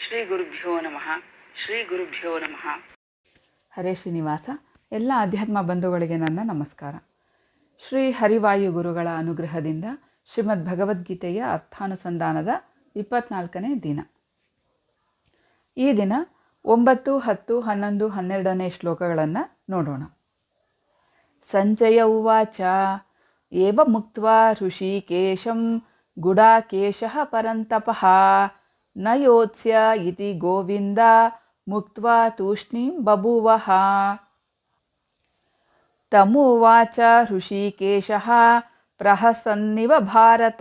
ಶ್ರೀ ಗುರುಭ್ಯೋ ನಮಃ. ಶ್ರೀ ಗುರುಭ್ಯೋ ನಮಃ. ಹರೇ ಶ್ರೀನಿವಾಸ. ಎಲ್ಲ ಅಧ್ಯಾತ್ಮ ಬಂಧುಗಳಿಗೆ ನನ್ನ ನಮಸ್ಕಾರ. ಶ್ರೀ ಹರಿವಾಯು ಗುರುಗಳ ಅನುಗ್ರಹದಿಂದ ಶ್ರೀಮದ್ ಭಗವದ್ಗೀತೆಯ ಅರ್ಥಾನುಸಂಧಾನದ ಇಪ್ಪತ್ನಾಲ್ಕನೇ ದಿನ. ಈ ದಿನ ಒಂಬತ್ತು, ಹತ್ತು, ಹನ್ನೊಂದು, ಹನ್ನೆರಡನೇ ಶ್ಲೋಕಗಳನ್ನು ನೋಡೋಣ. ಸಂಜಯ ಉವಾಚ. ಏವ ಮುಕ್ತ್ವಾ ಋಷಿಕೇಶಂ ಗುಡಾಕೇಶ ಪರಂತಪಃ. न योत्स्य इति गोविन्द मुक्त्वा तूष्णीं बभूवः। तमुवाच ऋषिकेशः प्रहसन्निव भारत।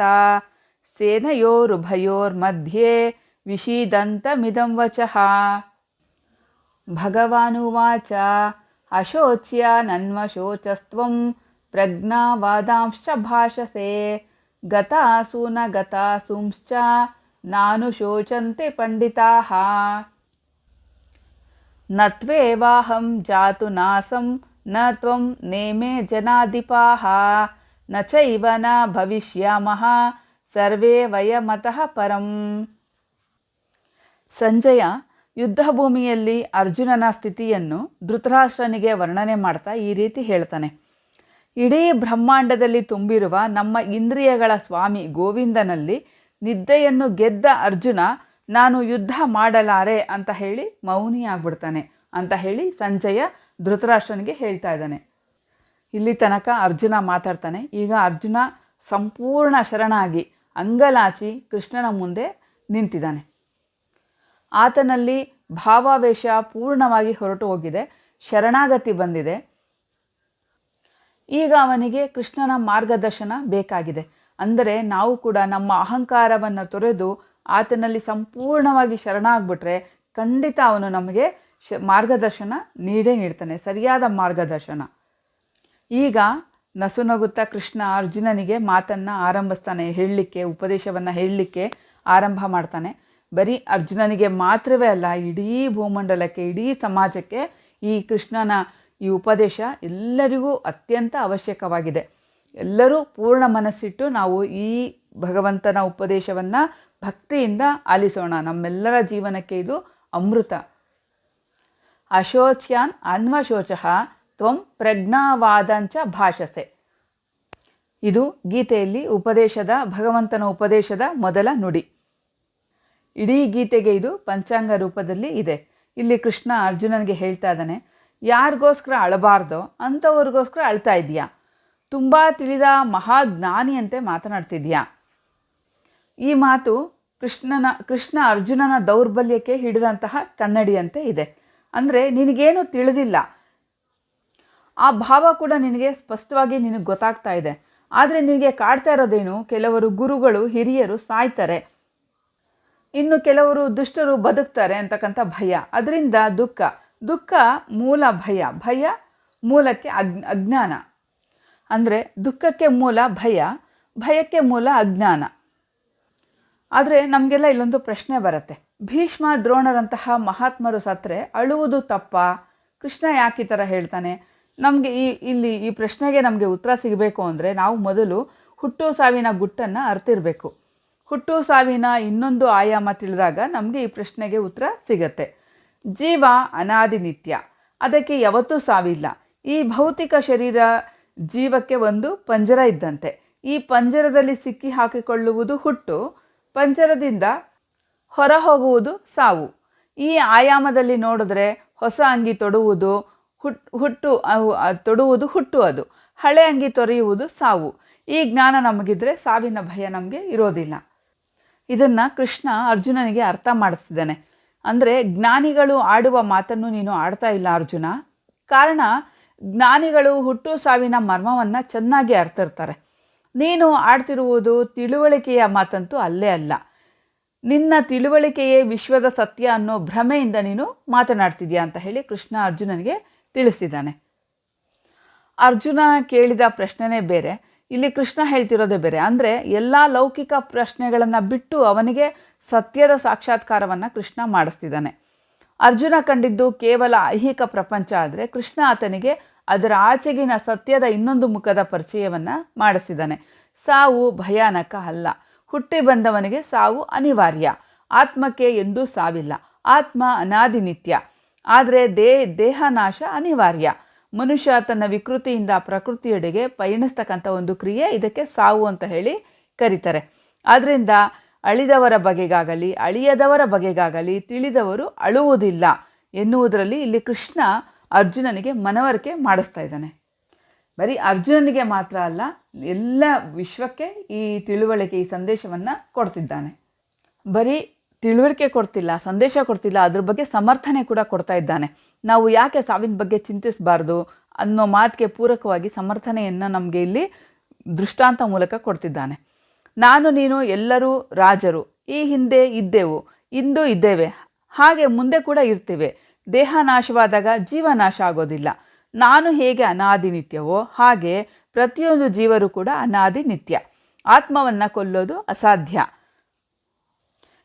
सेनयोरुभयोर्मध्ये विषीदन्तमिदं वचः। भगवानुवाच अशोच्य नन्वशोचस्त्वं प्रज्ञावादांश्च भाषसे गतासु न गतासुंश्च ನಾನು ಶೋಚಂತೆ ಪಂಡಿತಾ ನತ್ವೇವಾಹಂ ತ್ವೇವಾಹಂ ಜಾತು ನಾಸಂ, ನ ತ್ವಂ ನೇಮೇ ಜನಾಧಿಪಾಹ. ನ ಚೈವ ನ ಭವಿಷ್ಯಾಮಃ, ಸರ್ವೇ ವಯಮತಃ ಪರಂ. ಸಂಜಯ ಯುದ್ಧ ಭೂಮಿಯಲ್ಲಿ ಅರ್ಜುನನ ಸ್ಥಿತಿಯನ್ನು ಧೃತರಾಷ್ಟ್ರನಿಗೆ ವರ್ಣನೆ ಮಾಡ್ತಾ ಈ ರೀತಿ ಹೇಳ್ತಾನೆ. ಇಡೀ ಬ್ರಹ್ಮಾಂಡದಲ್ಲಿ ತುಂಬಿರುವ ನಮ್ಮ ಇಂದ್ರಿಯಗಳ ಸ್ವಾಮಿ ಗೋವಿಂದನಲ್ಲಿ ನಿದ್ದೆಯನ್ನು ಗೆದ್ದ ಅರ್ಜುನ, ನಾನು ಯುದ್ಧ ಮಾಡಲಾರೆ ಅಂತ ಹೇಳಿ ಮೌನಿಯಾಗ್ಬಿಡ್ತಾನೆ ಅಂತ ಹೇಳಿ ಸಂಜಯ ಧೃತರಾಷ್ಟ್ರನಿಗೆ ಹೇಳ್ತಾ ಇದ್ದಾನೆ. ಇಲ್ಲಿ ತನಕ ಅರ್ಜುನ ಮಾತಾಡ್ತಾನೆ. ಈಗ ಅರ್ಜುನ ಸಂಪೂರ್ಣ ಶರಣಾಗಿ ಅಂಗಲಾಚಿ ಕೃಷ್ಣನ ಮುಂದೆ ನಿಂತಿದ್ದಾನೆ. ಆತನಲ್ಲಿ ಭಾವಾವೇಶ ಪೂರ್ಣವಾಗಿ ಹೊರಟು ಹೋಗಿದೆ. ಶರಣಾಗತಿ ಬಂದಿದೆ. ಈಗ ಅವನಿಗೆ ಕೃಷ್ಣನ ಮಾರ್ಗದರ್ಶನ ಬೇಕಾಗಿದೆ. ಅಂದರೆ ನಾವು ಕೂಡ ನಮ್ಮ ಅಹಂಕಾರವನ್ನು ತೊರೆದು ಆತನಲ್ಲಿ ಸಂಪೂರ್ಣವಾಗಿ ಶರಣಾಗ್ಬಿಟ್ರೆ ಖಂಡಿತ ಅವನು ನಮಗೆ ಶ ಮಾರ್ಗದರ್ಶನ ನೀಡೇ ನೀಡ್ತಾನೆ, ಸರಿಯಾದ ಮಾರ್ಗದರ್ಶನ. ಈಗ ನಸುನಗುತ್ತಾ ಕೃಷ್ಣ ಅರ್ಜುನನಿಗೆ ಮಾತನ್ನು ಆರಂಭಿಸ್ತಾನೆ, ಹೇಳಲಿಕ್ಕೆ, ಉಪದೇಶವನ್ನು ಹೇಳಲಿಕ್ಕೆ ಆರಂಭ ಮಾಡ್ತಾನೆ. ಬರೀ ಅರ್ಜುನನಿಗೆ ಮಾತ್ರವೇ ಅಲ್ಲ, ಇಡೀ ಭೂಮಂಡಲಕ್ಕೆ, ಇಡೀ ಸಮಾಜಕ್ಕೆ ಈ ಕೃಷ್ಣನ ಈ ಉಪದೇಶ ಎಲ್ಲರಿಗೂ ಅತ್ಯಂತ ಅವಶ್ಯಕವಾಗಿದೆ. ಎಲ್ಲರೂ ಪೂರ್ಣ ಮನಸ್ಸಿಟ್ಟು ನಾವು ಈ ಭಗವಂತನ ಉಪದೇಶವನ್ನು ಭಕ್ತಿಯಿಂದ ಆಲಿಸೋಣ. ನಮ್ಮೆಲ್ಲರ ಜೀವನಕ್ಕೆ ಇದು ಅಮೃತ. ಅಶೋಚ್ಯಾನ್ ಅನ್ವಶೋಚಃ ತ್ವಂ ಪ್ರಜ್ಞಾವಾದಂಚ ಭಾಷಸೆ. ಇದು ಗೀತೆಯಲ್ಲಿ ಉಪದೇಶದ, ಭಗವಂತನ ಉಪದೇಶದ ಮೊದಲ ನುಡಿ. ಇಡೀ ಗೀತೆಗೆ ಇದು ಪಂಚಾಂಗ ರೂಪದಲ್ಲಿ ಇದೆ. ಇಲ್ಲಿ ಕೃಷ್ಣ ಅರ್ಜುನನಿಗೆ ಹೇಳ್ತಾ ಇದ್ದಾನೆ, ಯಾರಿಗೋಸ್ಕರ ಅಳಬಾರ್ದೋ, ಅಂಥವ್ರಿಗೋಸ್ಕರ ಅಳ್ತಾ ಇದೆಯಾ? ತುಂಬ ತಿಳಿದ ಮಹಾಜ್ಞಾನಿಯಂತೆ ಮಾತನಾಡ್ತಿದ್ಯಾ? ಈ ಮಾತು ಕೃಷ್ಣನ, ಕೃಷ್ಣ ಅರ್ಜುನನ ದೌರ್ಬಲ್ಯಕ್ಕೆ ಹಿಡಿದಂತಹ ಕನ್ನಡಿಯಂತೆ ಇದೆ. ಅಂದರೆ ನಿನಗೇನು ತಿಳಿದಿಲ್ಲ. ಆ ಭಾವ ಕೂಡ ನಿನಗೆ ಸ್ಪಷ್ಟವಾಗಿ ನಿನಗೆ ಗೊತ್ತಾಗ್ತಾ ಇದೆ. ಆದರೆ ನಿನಗೆ ಕಾಡ್ತಾ ಇರೋದೇನು? ಕೆಲವರು ಗುರುಗಳು, ಹಿರಿಯರು ಸಾಯ್ತಾರೆ. ಇನ್ನು ಕೆಲವರು ದುಷ್ಟರು ಬದುಕ್ತಾರೆ ಅಂತಕ್ಕಂಥ ಭಯ. ಅದರಿಂದ ದುಃಖ. ದುಃಖ ಮೂಲ ಭಯ. ಭಯ ಮೂಲಕ್ಕೆ ಅಗ್, ಅಜ್ಞಾನ. ಅಂದರೆ ದುಃಖಕ್ಕೆ ಮೂಲ ಭಯ, ಭಯಕ್ಕೆ ಮೂಲ ಅಜ್ಞಾನ. ಆದರೆ ನಮಗೆಲ್ಲ ಇಲ್ಲೊಂದು ಪ್ರಶ್ನೆ ಬರುತ್ತೆ. ಭೀಷ್ಮ ದ್ರೋಣರಂತಹ ಮಹಾತ್ಮರು ಸತ್ರೆ ಅಳುವುದು ತಪ್ಪ? ಕೃಷ್ಣ ಯಾಕೆ ಈ ಥರ ಹೇಳ್ತಾನೆ? ನಮಗೆ ಈ, ಇಲ್ಲಿ ಈ ಪ್ರಶ್ನೆಗೆ ನಮಗೆ ಉತ್ತರ ಸಿಗಬೇಕು ಅಂದರೆ ನಾವು ಮೊದಲು ಹುಟ್ಟು ಸಾವಿನ ಗುಟ್ಟನ್ನು ಅರ್ತಿರಬೇಕು. ಹುಟ್ಟು ಸಾವಿನ ಇನ್ನೊಂದು ಆಯಾಮ ತಿಳಿದಾಗ ನಮಗೆ ಈ ಪ್ರಶ್ನೆಗೆ ಉತ್ತರ ಸಿಗತ್ತೆ. ಜೀವ ಅನಾದಿ ನಿತ್ಯ ಅದಕ್ಕೆ ಯಾವತ್ತೂ ಸಾವಿಲ್ಲ. ಈ ಭೌತಿಕ ಶರೀರ ಜೀವಕ್ಕೆ ಒಂದು ಪಂಜರ ಇದ್ದಂತೆ. ಈ ಪಂಜರದಲ್ಲಿ ಸಿಕ್ಕಿ ಹಾಕಿಕೊಳ್ಳುವುದು ಹುಟ್ಟು, ಪಂಜರದಿಂದ ಹೊರ ಹೋಗುವುದು ಸಾವು. ಈ ಆಯಾಮದಲ್ಲಿ ನೋಡಿದ್ರೆ ಹೊಸ ಅಂಗಿ ತೊಡುವುದು ಹುಟ್, ಹುಟ್ಟು ತೊಡುವುದು ಹುಟ್ಟು ಅದು. ಹಳೆ ಅಂಗಿ ತೊರೆಯುವುದು ಸಾವು. ಈ ಜ್ಞಾನ ನಮಗಿದ್ರೆ ಸಾವಿನ ಭಯ ನಮಗೆ ಇರೋದಿಲ್ಲ. ಇದನ್ನು ಕೃಷ್ಣ ಅರ್ಜುನನಿಗೆ ಅರ್ಥ ಮಾಡಿಸ್ತಿದ್ದಾನೆ. ಅಂದರೆ ಜ್ಞಾನಿಗಳು ಆಡುವ ಮಾತನ್ನು ನೀನು ಆಡ್ತಾ ಇಲ್ಲ ಅರ್ಜುನ. ಕಾರಣ ಜ್ಞಾನಿಗಳು ಹುಟ್ಟು ಸಾವಿನ ಮರ್ಮವನ್ನು ಚೆನ್ನಾಗಿ ಅರ್ಥಿರ್ತಾರೆ ನೀನು ಆಡ್ತಿರುವುದು ತಿಳುವಳಿಕೆಯ ಮಾತಂತೂ ಅಲ್ಲೇ ಅಲ್ಲ. ನಿನ್ನ ತಿಳುವಳಿಕೆಯೇ ವಿಶ್ವದ ಸತ್ಯ ಅನ್ನೋ ಭ್ರಮೆಯಿಂದ ನೀನು ಮಾತನಾಡ್ತಿದ್ಯಾ ಅಂತ ಹೇಳಿ ಕೃಷ್ಣ ಅರ್ಜುನನಿಗೆ ತಿಳಿಸ್ತಿದ್ದಾನೆ. ಅರ್ಜುನ ಕೇಳಿದ ಪ್ರಶ್ನೆನೇ ಬೇರೆ. ಇಲ್ಲಿ ಕೃಷ್ಣ ಹೇಳ್ತಿರೋದೇ ಬೇರೆ. ಅಂದರೆ ಎಲ್ಲ ಲೌಕಿಕ ಪ್ರಶ್ನೆಗಳನ್ನು ಬಿಟ್ಟು ಅವನಿಗೆ ಸತ್ಯದ ಸಾಕ್ಷಾತ್ಕಾರವನ್ನು ಕೃಷ್ಣ ಮಾಡಿಸ್ತಿದ್ದಾನೆ. ಅರ್ಜುನ ಕಂಡಿದ್ದು ಕೇವಲ ಐಹಿಕ ಪ್ರಪಂಚ ಆದರೆ ಕೃಷ್ಣ ಆತನಿಗೆ ಅದರ ಆಚೆಗಿನ ಸತ್ಯದ ಇನ್ನೊಂದು ಮುಖದ ಪರಿಚಯವನ್ನು ಮಾಡಿಸಿದ್ದಾನೆ. ಸಾವು ಭಯಾನಕ ಅಲ್ಲ. ಹುಟ್ಟಿ ಬಂದವನಿಗೆ ಸಾವು ಅನಿವಾರ್ಯ. ಆತ್ಮಕ್ಕೆ ಎಂದೂ ಸಾವಿಲ್ಲ. ಆತ್ಮ ಅನಾದಿ ನಿತ್ಯ. ಆದರೆ ದೇ ನಾಶ ಅನಿವಾರ್ಯ. ಮನುಷ್ಯ ತನ್ನ ವಿಕೃತಿಯಿಂದ ಪ್ರಕೃತಿಯೆಡೆಗೆ ಪಯಣಿಸ್ತಕ್ಕಂಥ ಒಂದು ಕ್ರಿಯೆ ಇದಕ್ಕೆ ಸಾವು ಅಂತ ಹೇಳಿ ಕರೀತಾರೆ. ಆದ್ದರಿಂದ ಅಳಿದವರ ಬಗೆಗಾಗಲಿ, ಅಳಿಯದವರ ಬಗೆಗಾಗಲಿ ತಿಳಿದವರು ಅಳುವುದಿಲ್ಲ ಎನ್ನುವುದರಲ್ಲಿ ಇಲ್ಲಿ ಕೃಷ್ಣ ಅರ್ಜುನನಿಗೆ ಮನವರಿಕೆ ಮಾಡಿಸ್ತಾ ಇದ್ದಾನೆ. ಬರೀ ಅರ್ಜುನನಿಗೆ ಮಾತ್ರ ಅಲ್ಲ, ಎಲ್ಲ ವಿಶ್ವಕ್ಕೆ ಈ ತಿಳುವಳಿಕೆ, ಈ ಸಂದೇಶವನ್ನು ಕೊಡ್ತಿದ್ದಾನೆ. ಬರೀ ತಿಳುವಳಿಕೆ ಕೊಡ್ತಿಲ್ಲ, ಸಂದೇಶ ಕೊಡ್ತಿಲ್ಲ, ಅದ್ರ ಬಗ್ಗೆ ಸಮರ್ಥನೆ ಕೂಡ ಕೊಡ್ತಾ ಇದ್ದಾನೆ. ನಾವು ಯಾಕೆ ಸಾವಿನ ಬಗ್ಗೆ ಚಿಂತಿಸಬಾರ್ದು ಅನ್ನೋ ಮಾತಿಗೆ ಪೂರಕವಾಗಿ ಸಮರ್ಥನೆಯನ್ನು ನಮಗೆ ಇಲ್ಲಿ ದೃಷ್ಟಾಂತ ಮೂಲಕ ಕೊಡ್ತಿದ್ದಾನೆ. ನಾನು, ನೀನು, ಎಲ್ಲರೂ ರಾಜರು, ಈ ಹಿಂದೆ ಇದ್ದೆವು, ಇಂದು ಇದ್ದೇವೆ, ಹಾಗೆ ಮುಂದೆ ಕೂಡ ಇರ್ತೀವಿ. ದೇಹ ನಾಶವಾದಾಗ ಜೀವ ನಾಶ ಆಗೋದಿಲ್ಲ. ನಾನು ಹೇಗೆ ಅನಾದಿ ನಿತ್ಯವೋ ಹಾಗೆ ಪ್ರತಿಯೊಂದು ಜೀವರು ಕೂಡ ಅನಾದಿ ನಿತ್ಯ. ಆತ್ಮವನ್ನು ಕೊಲ್ಲೋದು ಅಸಾಧ್ಯ.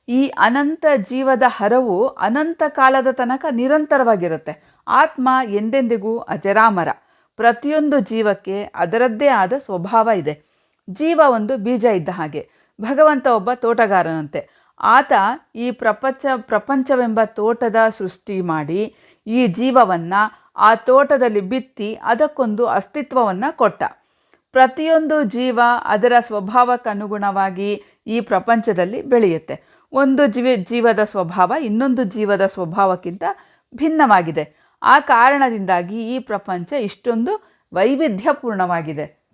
ಈ ಅನಂತ ಜೀವದ ಹರವು ಅನಂತ ಕಾಲದ ತನಕ ನಿರಂತರವಾಗಿರುತ್ತೆ. ಆತ್ಮ ಎಂದೆಂದಿಗೂ ಅಜರಾಮರ. ಪ್ರತಿಯೊಂದು ಜೀವಕ್ಕೆ ಅದರದ್ದೇ ಆದ ಸ್ವಭಾವ ಇದೆ. ಜೀವ ಒಂದು ಬೀಜ ಇದ್ದ ಹಾಗೆ. ಭಗವಂತ ಒಬ್ಬ ತೋಟಗಾರನಂತೆ. ಆತ ಈ ಪ್ರಪಂಚ, ಪ್ರಪಂಚವೆಂಬ ತೋಟದ ಸೃಷ್ಟಿ ಮಾಡಿ ಈ ಜೀವವನ್ನು ಆ ತೋಟದಲ್ಲಿ ಬಿತ್ತಿ ಅದಕ್ಕೊಂದು ಅಸ್ತಿತ್ವವನ್ನು ಕೊಟ್ಟ. ಪ್ರತಿಯೊಂದು ಜೀವ ಅದರ ಸ್ವಭಾವಕ್ಕನುಗುಣವಾಗಿ ಈ ಪ್ರಪಂಚದಲ್ಲಿ ಬೆಳೆಯುತ್ತೆ. ಒಂದು ಜೀವ, ಜೀವದ ಸ್ವಭಾವ ಇನ್ನೊಂದು ಜೀವದ ಸ್ವಭಾವಕ್ಕಿಂತ ಭಿನ್ನವಾಗಿದೆ. ಆ ಕಾರಣದಿಂದಾಗಿ ಈ ಪ್ರಪಂಚ ಇಷ್ಟೊಂದು ವೈವಿಧ್ಯಪೂರ್ಣವಾಗಿದೆ.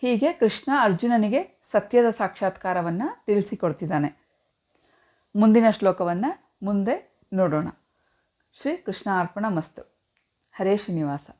ಹೀಗೆ ಕೃಷ್ಣ ಅರ್ಜುನನಿಗೆ ಸತ್ಯದ ಸಾಕ್ಷಾತ್ಕಾರವನ್ನು ತಿಳಿಸಿಕೊಡ್ತಿದ್ದಾನೆ. ಮುಂದಿನ ಶ್ಲೋಕವನ್ನು ಮುಂದೆ ನೋಡೋಣ. ಶ್ರೀ ಕೃಷ್ಣ ಅರ್ಪಣ ಮಸ್ತು. ಹರೇ ಶ್ರೀನಿವಾಸ.